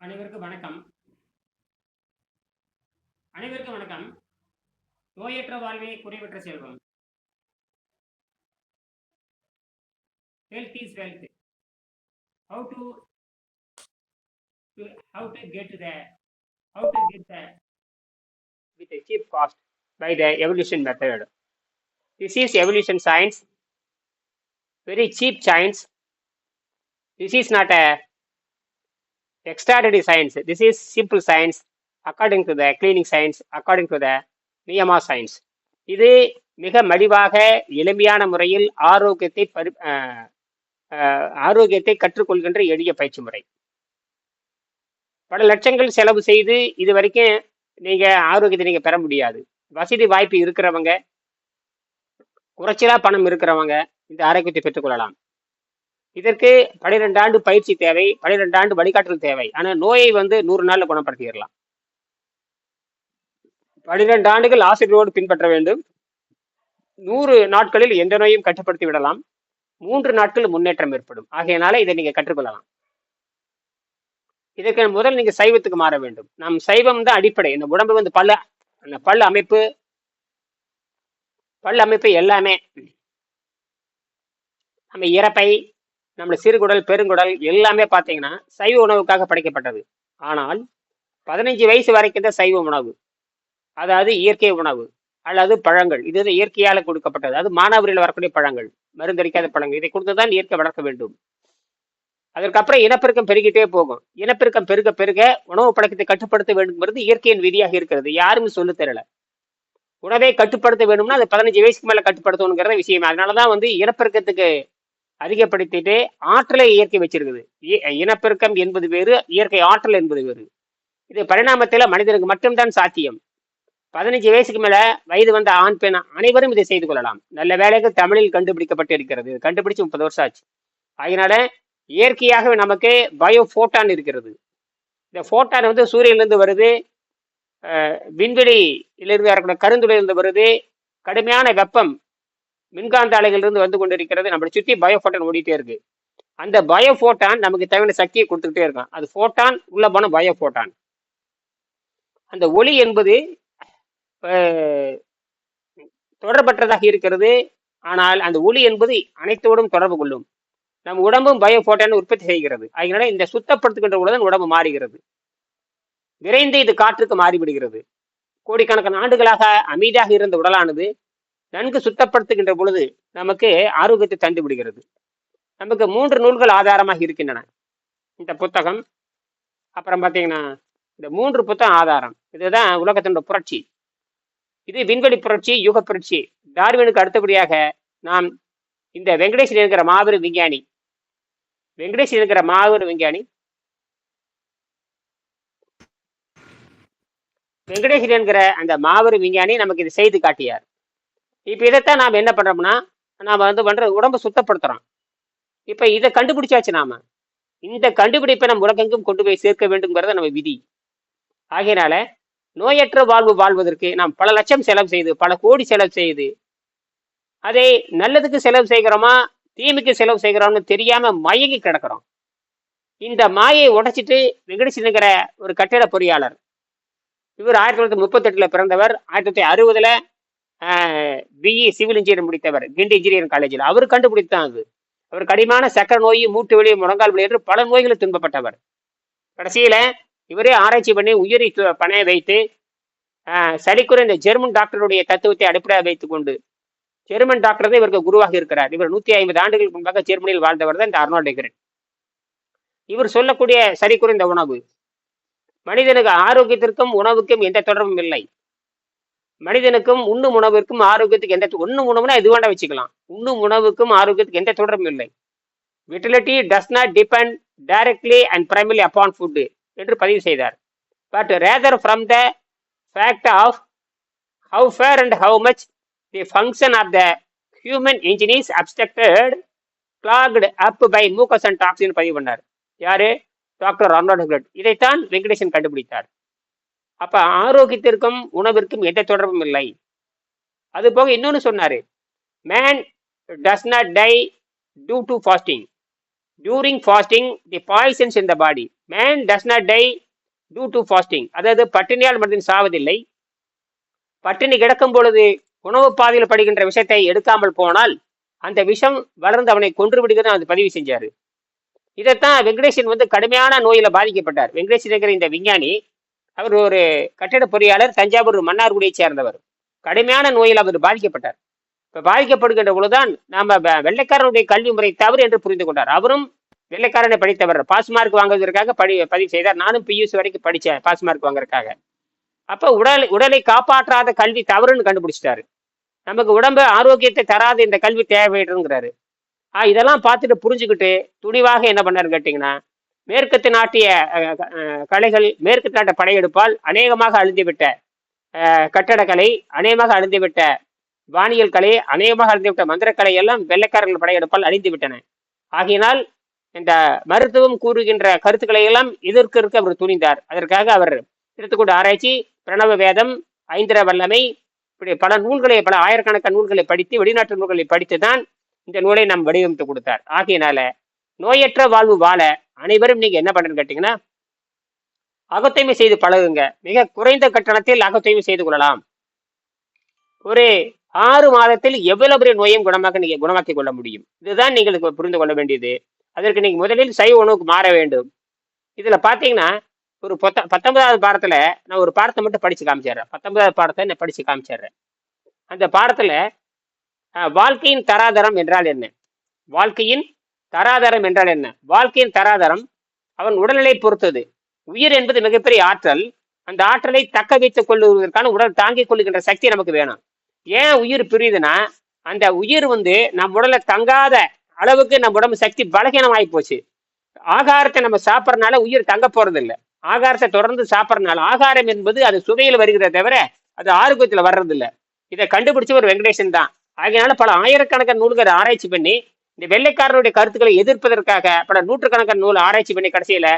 அனைவருக்கும் வணக்கம் அனைவருக்கும் வணக்கம் நோயற்ற வாழ்வே குறைவற்ற செல்வம் health is wealth how to how to get the how to get the with a cheap cost by the evolution method this is evolution science very cheap science this is not a extraordinary science. This is simple science according to the cleaning science, according to the நியமா science இது மிக மலிவாக எளிமையான முறையில் ஆரோக்கியத்தை பரி ஆரோக்கியத்தை கற்றுக்கொள்கின்ற எளிய பயிற்சி முறை. பல லட்சங்கள் செலவு செய்து இது வரைக்கும் நீங்க ஆரோக்கியத்தை நீங்க பெற முடியாது. வசதி வாய்ப்பு இருக்கிறவங்க குறைச்சலா பணம் இருக்கிறவங்க இந்த ஆரோக்கியத்தை பெற்றுக்கொள்ளலாம். இதற்கு பனிரெண்டு ஆண்டு பயிற்சி தேவை பனிரெண்டு ஆண்டு வழிகாட்டல் தேவை. ஆனால் நோயை வந்து நூறு நாளில் குணப்படுத்திடலாம். பனிரெண்டு ஆண்டுகள் ஆசிரியரோடு பின்பற்ற வேண்டும். நூறு நாட்களில் எந்த நோயும் கட்டுப்படுத்தி விடலாம். மூன்று நாட்கள் முன்னேற்றம் ஏற்படும். ஆகையினால இதை நீங்க கற்றுக்கொள்ளலாம். இதற்கு முதல் நீங்க சைவத்துக்கு மாற வேண்டும். நம் சைவம் தான் அடிப்படை. இந்த உடம்பு வந்து பல்ல அந்த பல் அமைப்பு பல் அமைப்பு எல்லாமே நம்ம இறப்பை நம்ம சிறுகுடல் பெருங்குடல் எல்லாமே பார்த்தீங்கன்னா சைவ உணவுக்காக படைக்கப்பட்டது. ஆனால் பதினஞ்சு வயசு வரைக்கும் தான் சைவ உணவு. அதாவது இயற்கை உணவு அல்லது பழங்கள். இது வந்து இயற்கையால் கொடுக்கப்பட்டது. அது மானாவரியில் வரக்கூடிய பழங்கள் மருந்தடிக்காத பழங்கள். இதை கொடுத்து தான் இயற்கை வளர்க்க வேண்டும். அதற்கப்புறம் இனப்பெருக்கம் பெருகிட்டே போகும். இனப்பெருக்கம் பெருக பெருக உணவு பழக்கத்தை கட்டுப்படுத்த வேண்டும்ங்கிறது இயற்கையின் விதியாக இருக்கிறது. யாருமே சொல்ல தெரியல உணவை கட்டுப்படுத்த வேணும்னா அது பதினஞ்சு வயசுக்கு மேலே கட்டுப்படுத்தணுங்கிறத விஷயம். அதனாலதான் வந்து இனப்பெருக்கத்துக்கு அதிகப்படுத்திட்டு ஆற்றலை இயற்கை வச்சிருக்குது. இ- இனப்பெருக்கம் என்பது வேறு இயற்கை ஆற்றல் என்பது வேறு. இது பரிணாமத்தில் மனிதனுக்கு மட்டும்தான் சாத்தியம். பதினஞ்சு வயசுக்கு மேல வயது வந்த ஆண் பெண் அனைவரும் இதை செய்து கொள்ளலாம். நல்ல வேலைக்கு தமிழில் கண்டுபிடிக்கப்பட்டு இருக்கிறது கண்டுபிடிச்சு முப்பது வருஷம் ஆச்சு. அதனால இயற்கையாகவே நமக்கு பயோ ஃபோட்டான் இருக்கிறது. இந்த ஃபோட்டான் வந்து சூரியன்லேருந்து வருது விண்வெளியிலிருந்து வரக்கூடிய கருந்துளையிலிருந்து வருது. கடுமையான வெப்பம் மின்காந்த அலைகளிலிருந்து வந்து கொண்டிருக்கிறது. நம்மளை சுற்றி பயோஃபோட்டான் ஓடிட்டே இருக்கு. அந்த பயோஃபோட்டான் நமக்கு தேவையான சக்தியை கொடுத்துக்கிட்டே இருக்கும் அது ஃபோட்டான் உள்ள போன பயோஃபோட்டான் அந்த ஒளி என்பது தொடர்பற்றதாக இருக்கிறது. ஆனால் அந்த ஒளி என்பது அனைத்தோடும் தொடர்பு கொள்ளும். நம் உடம்பும் பயோஃபோட்டான் உற்பத்தி செய்கிறது. அதனால இந்த சுத்தப்படுத்துகின்ற உடனே உடம்பு மாறுகிறது. விரைந்து இது காற்றுக்கு மாறிவிடுகிறது. கோடிக்கணக்கான ஆண்டுகளாக அமைதியாக இருந்த உடலானது நன்கு சுத்தப்படுத்துகின்ற பொழுது நமக்கு ஆரோக்கியத்தை தந்து விடுகிறது. நமக்கு மூன்று நூல்கள் ஆதாரமாக இருக்கின்றன. இந்த புத்தகம் அப்புறம் பார்த்தீங்கன்னா இந்த மூன்று புத்தகம் ஆதாரம். இதுதான் உலகத்தினுடைய புரட்சி. இது விண்வெளி புரட்சி யுக புரட்சி. டார்வினுக்கு அடுத்தபடியாக நாம் இந்த வெங்கடேசன் இருக்கிற மாபெரும் விஞ்ஞானி. வெங்கடேசன் இருக்கிற மாபெரும் விஞ்ஞானி. வெங்கடேசன் என்கிற அந்த மாபெரும் விஞ்ஞானி நமக்கு இதை செய்து காட்டியார். இப்போ இதைத்தான் நாம் என்ன பண்ணுறோம்னா நாம் வந்து பண்ணுற உடம்பு சுத்தப்படுத்துகிறோம் இப்போ இதை கண்டுபிடிச்சாச்சு நாம். இந்த கண்டுபிடிப்பை நம்ம உலகெங்கும் கொண்டு போய் சேர்க்க வேண்டும்ங்கிறத நம்ம விதி. ஆகையினால நோயற்ற வாழ்வு வாழ்வதற்கு நாம் பல லட்சம் செலவு செய்து பல கோடி செலவு செய்து அதை நல்லதுக்கு செலவு செய்கிறோமா தீமைக்கு செலவு செய்கிறோம்னு தெரியாம மயங்கி கிடக்கிறோம். இந்த மாயை உடைச்சிட்டு வெங்கடேசனுங்கிற ஒரு கட்டிட பொறியாளர் இவர் ஆயிரத்தி தொள்ளாயிரத்தி முப்பத்தெட்டுல பிறந்தவர் ஆயிரத்தி தொள்ளாயிரத்தி அறுபதுல பிஇ சிவில் இன்ஜினியர் முடித்தவர் கிண்டி இன்ஜினியரிங் காலேஜில் அவர் கண்டுபிடித்தான் அது. அவர் கடிமான சக்கரை நோய் மூட்டு வலி முழங்கால் வலி என்று பல நோய்களை துன்பப்பட்டவர். கடைசியில இவரே ஆராய்ச்சி பண்ணி உயிரி பணையை பணைய வைத்து ஆஹ், இந்த ஜெர்மன் டாக்டருடைய தத்துவத்தை அடிப்படையாக வைத்துக் கொண்டு ஜெர்மன் டாக்டர் தான் இவருக்கு குருவாக இருக்கிறார். இவர் நூத்தி ஐம்பது ஆண்டுகளுக்கு முன்பாக ஜெர்மனியில் வாழ்ந்தவர் தான் இந்த அர்னால்ட் டெகரன். இவர் சொல்லக்கூடிய சரி குறைந்த உணவு மனிதனுக்கு ஆரோக்கியத்திற்கும் உணவுக்கும் எந்த தொடர்பும் இல்லை. மனிதனுக்கும் உண்ணும் உணவிற்கும் ஆரோக்கியத்துக்கு எந்த உண்ணும் உணவுனா எது வேண்டாம் வச்சுக்கலாம். உண்ணும் உணவுக்கும் ஆரோக்கியத்துக்கு எந்த தொடர்பும் இல்லை. Vitality does not depend directly and primary upon food என்று பதிவு செய்தார். But rather from the fact of how far and how much the function of the human engine is obstructed clogged up by mucus and toxin பதிவு பண்ணார். யாரு? Doctor Ramnath ஹெக்லட் இதைத்தான் வெங்கடேசன் கண்டுபிடித்தார். அப்ப ஆரோக்கியத்திற்கும் உணவிற்கும் எந்த தொடர்பும் இல்லை. அது போக இன்னொன்னு சொன்னாரு. Man does not die due to fasting during fasting the poisons in the body man does not die due to fasting அதாவது பட்டினியால் மனிதன் சாவதில்லை. பட்டினி கிடக்கும் பொழுது உணவு பாதையில் படுகின்ற விஷத்தை எடுக்காமல் போனால் அந்த விஷம் வளர்ந்து அவனை கொன்று விடுகிறது அது பதிவு செஞ்சாரு. இதைத்தான் வெங்கடேசன் வந்து கடுமையான நோயில பாதிக்கப்பட்டார். வெங்கடேசன் இருக்கிற இந்த விஞ்ஞானி அவர் ஒரு கட்டிட பொறியாளர் தஞ்சாவூர் மன்னார்குடியை சேர்ந்தவர். கடுமையான நோயில் அவர் பாதிக்கப்பட்டார். இப்போ பாதிக்கப்படுகின்ற பொழுதுதான் நாம் வெள்ளைக்காரனுடைய கல்வி முறை தவறு என்று புரிந்து கொண்டார். அவரும் வெள்ளைக்காரனை படித்தவர். பாஸ் மார்க் வாங்குவதற்காக படி பதிவு செய்தார். நானும் பியூசி வரைக்கும் படித்தேன் பாஸ் மார்க் வாங்குறதுக்காக. அப்போ உடல் உடலை காப்பாற்றாத கல்வி தவறுன்னு கண்டுபிடிச்சிட்டாரு. நமக்கு உடம்பு ஆரோக்கியத்தை தராத இந்த கல்வி தேவைங்கிறாரு ஆ இதெல்லாம் பார்த்துட்டு புரிஞ்சுக்கிட்டு துணிவாக என்ன பண்ணாருன்னு கேட்டிங்கன்னா மேற்கத்து நாட்டிய கலைகள் மேற்கு நாட்ட படையெடுப்பால் அநேகமாக அழிந்துவிட்ட கட்டடக்கலை அநேகமாக அழிந்துவிட்ட வானியல் கலை அநேகமாக அழிந்துவிட்ட மந்திரக்கலை எல்லாம் வெள்ளைக்காரர்கள் படையெடுப்பால் அழிந்துவிட்டன. ஆகையினால் இந்த மருத்துவம் கூறுகின்ற கருத்துக்களை எல்லாம் எதிர்க்க இருக்க அவர் துணிந்தார். அதற்காக அவர் எடுத்துக்கொண்ட ஆராய்ச்சி பிரணவ வேதம் ஐந்திர வல்லமை இப்படி பல நூல்களை பல ஆயிரக்கணக்கான நூல்களை படித்து வெளிநாட்டு நூல்களை படித்து தான் இந்த நூலை நாம் வடிவமைத்து கொடுத்தார். ஆகையினால நோயற்ற வாழ்வு வாழ அனைவரும் நீங்க என்ன பண்ணுன்னு கேட்டீங்கன்னா அகத்தூய்மை செய்து பழகுங்க. மிக குறைந்த கட்டணத்தில் அகத்தூய்மை செய்து கொள்ளலாம். ஒரு ஆறு மாதத்தில் எவ்வளவு பெரிய நோயும் குணமாக்க நீங்க குணமாக்கி கொள்ள முடியும்? இதுதான் நீங்கள் புரிந்து கொள்ள வேண்டியது. அதற்கு நீங்க முதலில் சைவ உணவுக்கு மாற வேண்டும். இதுல பாத்தீங்கன்னா ஒரு பத்த பத்தொன்பதாவது பாடத்துல நான் ஒரு பாடத்தை மட்டும் படிச்சு காமிச்சிடுறேன். பத்தொன்பதாவது பாடத்தை நான் படிச்சு காமிச்சிடுறேன். அந்த பாடத்துல வாழ்க்கையின் தராதரம் என்றால் என்ன? வாழ்க்கையின் தராதரம் என்றால் என்ன? வாழ்க்கையின் தராதரம். அவன் உடல்நிலை பொறுத்தது. உயிர் என்பது மிகப்பெரிய ஆற்றல். அந்த ஆற்றலை தக்க வைத்துக் கொள்வதற்கான உடல் தாங்கிக் கொள்ளுகின்ற சக்தி நமக்கு வேணும். ஏன் உயிர் பிரியுதுன்னா அந்த உயிர் வந்து நம் உடலை தங்காத அளவுக்கு நம்ம உடம்பு சக்தி பலகீனமாகி போச்சு. ஆகாரத்தை நம்ம சாப்பிட்றதுனால உயிர் தங்க போறது ஆகாரத்தை தொடர்ந்து சாப்பிட்றதுனால ஆகாரம் என்பது அது சுவையில் வருகிறத தவிர அது ஆரோக்கியத்தில் வர்றதில்லை. இதை கண்டுபிடிச்ச ஒரு வெங்கடேசன் தான். ஆகையினால பல ஆயிரக்கணக்கான நூல்களை ஆராய்ச்சி பண்ணி இந்த வெள்ளைக்காரனுடைய கருத்துக்களை எதிர்ப்பதற்காக பல நூற்றுக்கணக்கான நூல் ஆராய்ச்சி பண்ணி கடைசியில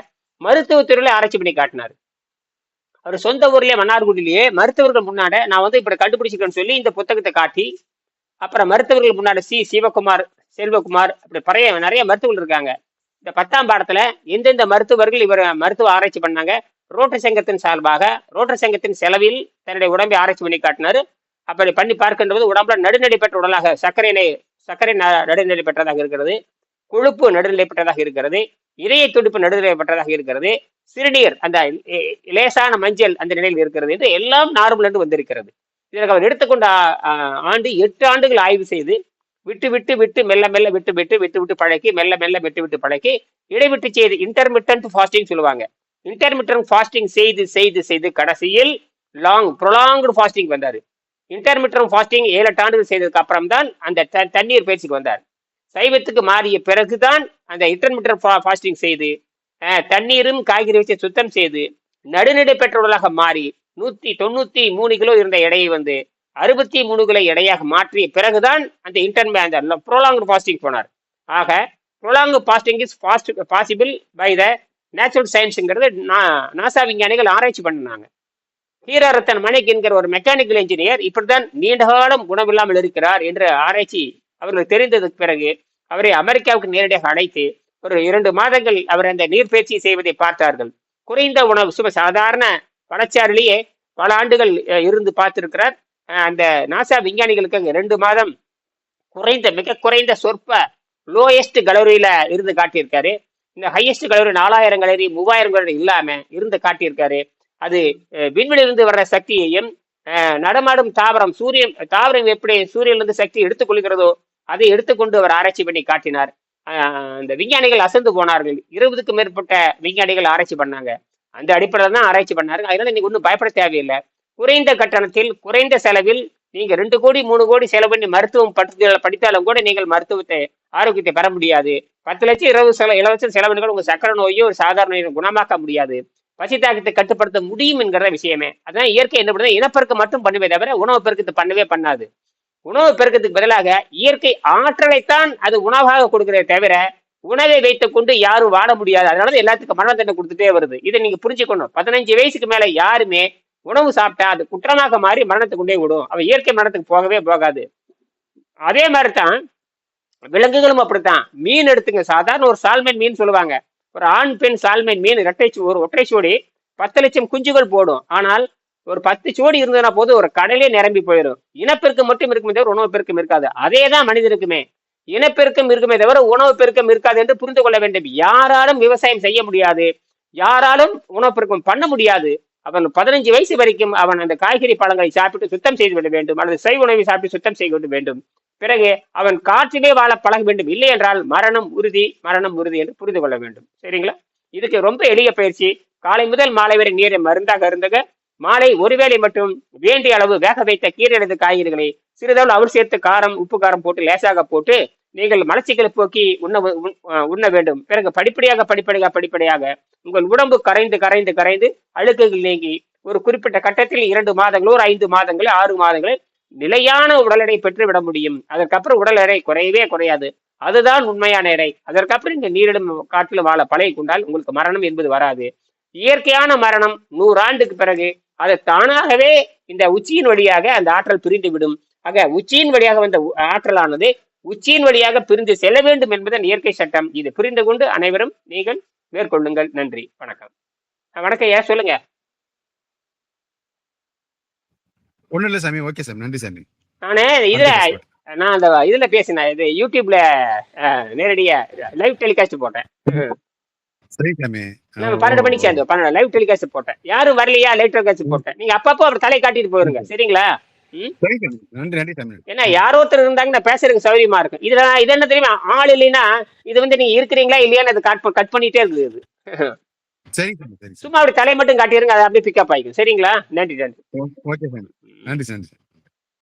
மருத்துவத்துறையில ஆராய்ச்சி பண்ணி காட்டினார். அவர் சொந்த ஊர்லயே மன்னார்குடியிலேயே மருத்துவர்கள் முன்னாட நான் வந்து இப்படி கண்டுபிடிச்சிருக்கேன்னு சொல்லி இந்த புத்தகத்தை காட்டி அப்புறம் மருத்துவர்கள் முன்னாடி சி. சிவகுமார் செல்வகுமார் அப்படி பறைய நிறைய மருத்துவர்கள் இருக்காங்க. இந்த பத்தாம் பாடத்துல எந்தெந்த மருத்துவர்கள் இவர் மருத்துவ ஆராய்ச்சி பண்ணாங்க? ரோட்டர் சங்கத்தின் சார்பாக ரோட்டர் சங்கத்தின் செலவில் தன்னுடைய உடம்பை ஆராய்ச்சி பண்ணி காட்டினாரு. அப்படி பண்ணி பார்க்கின்ற போது உடம்புல நடுநடை பெற்ற உடலாக சர்க்கரையினை சர்க்கரை ந- நடுநிலை பெற்றதாக இருக்கிறது. கொழுப்பு நடுநிலை பெற்றதாக இருக்கிறது. இதய துடிப்பு நடுநிலை பெற்றதாக இருக்கிறது. சிறுநீர் அந்த லேசான மஞ்சள் அந்த நிலையில் இருக்கிறது. என்று எல்லாம் நார்மல் என்று வந்திருக்கிறது. இதற்கு அவர் எடுத்துக்கொண்ட ஆண்டு எட்டு ஆண்டுகள் ஆய்வு செய்து விட்டு விட்டு விட்டு மெல்ல மெல்ல விட்டு விட்டு விட்டு விட்டு பழக்கி மெல்ல மெல்ல விட்டு விட்டு பழக்கி இடைவிட்டு செய்து இன்டர்மிட்டன்ட் ஃபாஸ்டிங் சொல்லுவாங்க. இன்டர்மிட்டன்ட் ஃபாஸ்டிங் செய்து செய்து செய்து கடைசியில் லாங் ப்ரொலாங்டு ஃபாஸ்டிங் வந்தாரு. இன்டர்மிட்டன்ட் ஃபாஸ்டிங் ஏழு எட்டு ஆண்டுகள் செய்ததுக்கு அப்புறம் தான் அந்த த- தண்ணீர் பயிற்சிக்கு வந்தார். சைவத்துக்கு மாறிய பிறகுதான் அந்த இன்டர்மிட்டன்ட் ஃபாஸ்டிங் செய்து தண்ணீரும் காய்கறி வச்சு சுத்தம் செய்து நடுநிலை பெற்றவர்களாக மாறி நூத்தி தொண்ணூத்தி மூணு கிலோ இருந்த எடையை வந்து அறுபத்தி மூணு கிலோ எடையாக மாற்றிய பிறகுதான் அந்த இன்டர்மே அந்த ப்ரோலாங் ஃபாஸ்டிங் போனார். ஆக prolong fasting is fast possible by the natural சயின்ஸுங்கிறது NASA விஞ்ஞானிகள் ஆராய்ச்சி பண்ணினாங்க. ஹீரரத்தன் மணிக் என்கிற ஒரு மெக்கானிக்கல் இன்ஜினியர் இப்படித்தான் நீண்டகாலம் குணமில்லாமல் இருக்கிறார் என்ற ஆராய்ச்சி அவர்களுக்கு தெரிந்ததுக்கு பிறகு அவரை அமெரிக்காவுக்கு நேரடியாக அழைத்து ஒரு இரண்டு மாதங்கள் அவர் அந்த நீர்பயிற்சி செய்வதை பார்த்தார்கள். குறைந்த உணவு சும சாதாரண வளர்ச்சியாரிலேயே பல ஆண்டுகள் இருந்து பார்த்திருக்கிறார். அந்த நாசா விஞ்ஞானிகளுக்கு அங்கே ரெண்டு மாதம் குறைந்த மிக குறைந்த சொற்ப லோயஸ்ட் கலோரியில இருந்து காட்டியிருக்காரு. இந்த ஹையஸ்ட் கலோரி நாலாயிரம் கலோரி மூவாயிரம் கலோரி இல்லாம இருந்து காட்டியிருக்காரு. அது விண்வெளியிலிருந்து வர்ற சக்தியையும் நடமாடும் தாவரம் சூரியன் தாவரம் எப்படி சூரியனிலிருந்து சக்தி எடுத்துக்கொள்கிறதோ அதை எடுத்துக்கொண்டு அவர் ஆராய்ச்சி பண்ணி காட்டினார். அந்த விஞ்ஞானிகள் அசந்து போனார்கள். இருபதுக்கும் மேற்பட்ட விஞ்ஞானிகள் ஆராய்ச்சி பண்ணாங்க. அந்த அடிப்படையில் தான் ஆராய்ச்சி பண்ணாரு. அதனால இன்னைக்கு ஒன்றும் பயப்பட தேவையில்லை. குறைந்த கட்டணத்தில் குறைந்த செலவில் நீங்கள் ரெண்டு கோடி மூணு கோடி செலவு பண்ணி மருத்துவம் படித்து படித்தாலும் கூட நீங்கள் மருத்துவத்தை ஆரோக்கியத்தை பெற முடியாது. பத்து லட்சம் இருபது செல இலவசம் செலவினங்கள் உங்கள் சக்கரை நோயோ ஒரு சாதாரண குணமாக்க முடியாது. பசித்தாக்கத்தை கட்டுப்படுத்த முடியும் என்கிற விஷயமே. அதான் இயற்கை என்ன பண்ணுது? இனப்பெருக்கம் மட்டும் பண்ணுவே தவிர உணவு பெருக்கத்தை பண்ணவே பண்ணாது. உணவு பெருக்கத்துக்கு பதிலாக இயற்கை ஆற்றலைத்தான் அது உணவாக கொடுக்கிறதே தவிர உணவை வைத்துக் கொண்டு யாரும் வாழ முடியாது. அதனால எல்லாத்துக்கும் மரண தண்டனை கொடுத்துட்டே வருது. இதை நீங்க புரிஞ்சுக்கணும். பதினஞ்சு வயசுக்கு மேல யாருமே உணவு சாப்பிட்டா அது குற்றமாக மாறி மரணத்தை கொண்டே விடும். அவன் இயற்கை மரணத்துக்கு போகவே போகாது. அதே மாதிரி தான் விலங்குகளும் அப்படித்தான். மீன் எடுத்துங்க. சாதாரண ஒரு சால்மன் மீன் சொல்லுவாங்க. ஒரு ஆண் பெண் சால்மன் மீன் இரட்டை ஒரு ஒற்றை சோடி பத்து லட்சம் குஞ்சுகள் போடும். ஆனால் ஒரு பத்து சோடி இருந்ததுனா போது ஒரு கடலே நிரம்பி போயிடும். இனப்பெருக்கம் மட்டும் இருக்குமே தவிர உணவு பெருக்கம் இருக்காது. அதே தான் மனிதனுக்குமே. இனப்பெருக்கம் இருக்குமே தவிர உணவு பெருக்கம் இருக்காது என்று புரிந்து கொள்ள வேண்டும். யாராலும் விவசாயம் செய்ய முடியாது. யாராலும் உணவு பெருக்கம் பண்ண முடியாது. அவன் பதினஞ்சு வயசு வரைக்கும் அவன் அந்த காய்கறி பழங்களை சாப்பிட்டு சுத்தம் செய்து விட வேண்டும் அல்லது சைவ உணவை சாப்பிட்டு சுத்தம் செய்து விட வேண்டும். பிறகு அவன் காற்றிலே வாழ பழக வேண்டும். இல்லை என்றால் மரணம் உறுதி மரணம் உறுதி என்று புரிந்து கொள்ள வேண்டும். சரிங்களா? இதுக்கு ரொம்ப எளிய பயிற்சி. காலை முதல் மாலை வரை நீரை மருந்தாக இருந்தக மாலை ஒருவேளை மட்டும் வேண்டிய அளவு வேக வைத்த கீரை எழுத காய்கறிகளை சிறிதளவு அவர் சேர்த்து காரம் உப்பு காரம் போட்டு லேசாக போட்டு நீங்கள் மலச்சிக்கலை போக்கி உண்ண உண்- உண்ண வேண்டும். பிறகு படிப்படியாக படிப்படியாக படிப்படியாக உங்கள் உடம்பு கரைந்து கரைந்து கரைந்து அழுக்குகள் நீங்கி ஒரு குறிப்பிட்ட கட்டத்தில் இரண்டு மாதங்களோ ஒரு ஐந்து மாதங்களோ ஆறு மாதங்களோ நிலையான உடல் எடை பெற்று விட முடியும். அதற்கப்புறம் உடல் எடை குறையவே குறையாது. அதுதான் உண்மையான எடை. அதற்கப்புறம் இந்த நீரிடும் காட்டில் வாழ பழகி கொண்டால் உங்களுக்கு மரணம் என்பது வராது. இயற்கையான மரணம் நூறாண்டுக்கு பிறகு அது தானாகவே இந்த உச்சியின் வழியாக அந்த ஆற்றல் பிரிந்து விடும் ஆக உச்சியின் வழியாக வந்த ஆற்றலானது உச்சியின் வழியாக பிரிந்து செல்ல வேண்டும் என்பதன் இயற்கை சட்டம். இது புரிந்து கொண்டு அனைவரும் நீங்கள் மேற்கொள்ளுங்கள். நன்றி. வணக்கம். வணக்கம் ஏன் சொல்லுங்க. ஒண்ணும் இல்ல சாமி. ஓகே சாமி. நன்றி சாமி. நானு இதுல. நான் அந்த இதுல பேசினேன். இது யூடியூப்ல நேரடியா லைவ் டெலிகாஸ்ட் போட்டேன். பன்னெண்டு மணிக்கு சேர்ந்து பன்னெண்டு லைவ் டெலிகாஸ்ட் போட்டேன். யாரும் வரலையா? லைவ் டெலிகாஸ்ட் போட்டேன். நீங்க அப்பப்போ அப்புறம் தலை காட்டிட்டு போயிருங்க. சரிங்களா? நன்றி நன்றி சாமி ஏன்னா யாரோ ஒருத்தர் இருந்தாங்கன்னா பேசுறதுக்கு சௌகரியமா இருக்கும். இதுல நான் இது என்ன தெரியுமா? ஆள் இல்லைன்னா இது வந்து நீங்க இருக்கிறீங்களா இல்லையான்னு அது கட் கட் பண்ணிட்டே இருக்குது சரி சரி சும்மா அப்படி தலை மட்டும் காட்டிடுங்க அதை அப்படியே பிக்கப் ஆயிக்கும். சரிங்களா? நன்றி நன்றி. ஓகே சாமி நன்றி நன்றி.